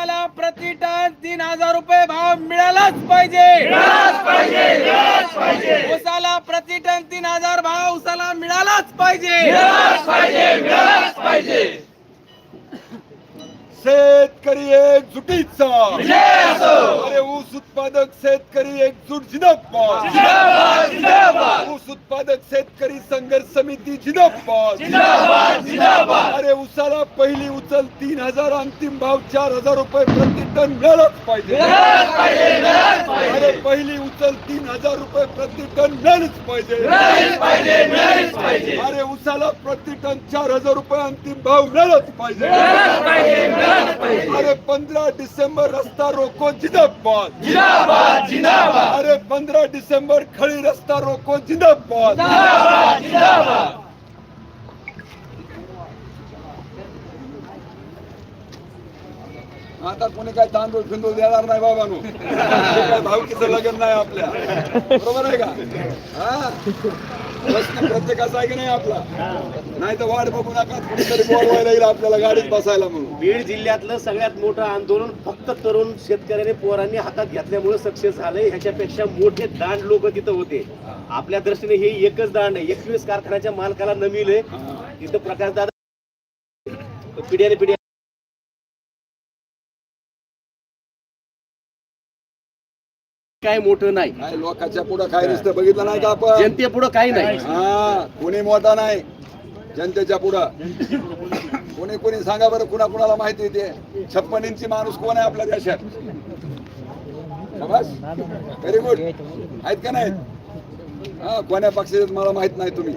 उसाला प्रति टन तीन हजार रुपये भाव मिळालाच पाहिजे. उसाला प्रति टन तीन हजार भाव उसाला मिळालाच पाहिजे. शेतकरी एकजुटीचा. अरे ऊस उत्पादक शेतकरी एकजूट जिंदाबाद. ऊस उत्पादक शेतकरी संघर्ष समिती जिंदाबाद. अरे उसाला पहिली उचल तीन हजार अंतिम भाव चार हजार रुपये प्रति टन मिळालाच पाहिजे. अरे पहिली उचल तीन हजार रुपये प्रति टन मिळालीच पाहिजे. अरे उसाला प्रति टन चार हजार रुपये अंतिम भाव मिळालाच पाहिजे. अरे पंधरा डिसेंबर रस्ता रोको जिंदाबाद. अरे पंधरा डिसेंबर खळी रस्ता रोको जिंदाबाद. आता कोणी काय तांदूळ फिंदूळ देणार नाही बाबानो. काय भावकीचं लग्न नाही आपल्या. बरोबर आहे का? हा? प्रश्न प्रत्येकाचा आहे की नाही आपला? नाही तर वाट बघू नका कुठेतरी बोलवायला येईल आपल्याला गाडीत बसायला म्हणून. बीड जिल्ह्यातलं सगळ्यात मोठं आंदोलन फक्त तरुण शेतकऱ्याने पोरांनी हातात घेतल्यामुळे सक्सेस झालंय. ह्याच्यापेक्षा मोठे दांड लोक तिथं होते. आपल्या दृष्टीने हे एकच दांड आहे. एकवीस कारखान्याच्या मालकाला नमिले तिथं प्रकाश पिढ्याने पिढ्या काय मोठं नाही. काय लोकांच्या पुढं काय नुसतं बघितलं नाही का आपण? जनतेपुढं काही नाही. हा कोणी मोठा नाही जनतेच्या पुढं. कोणी कोणी सांगा बरं कुणा कुणाला माहिती येते छप्पन इंची माणूस कोण आहे आपल्या देशात? व्हेरी गुड आहेत का नाही हा कोण्या पक्षाचे मला माहीत नाही तुम्ही.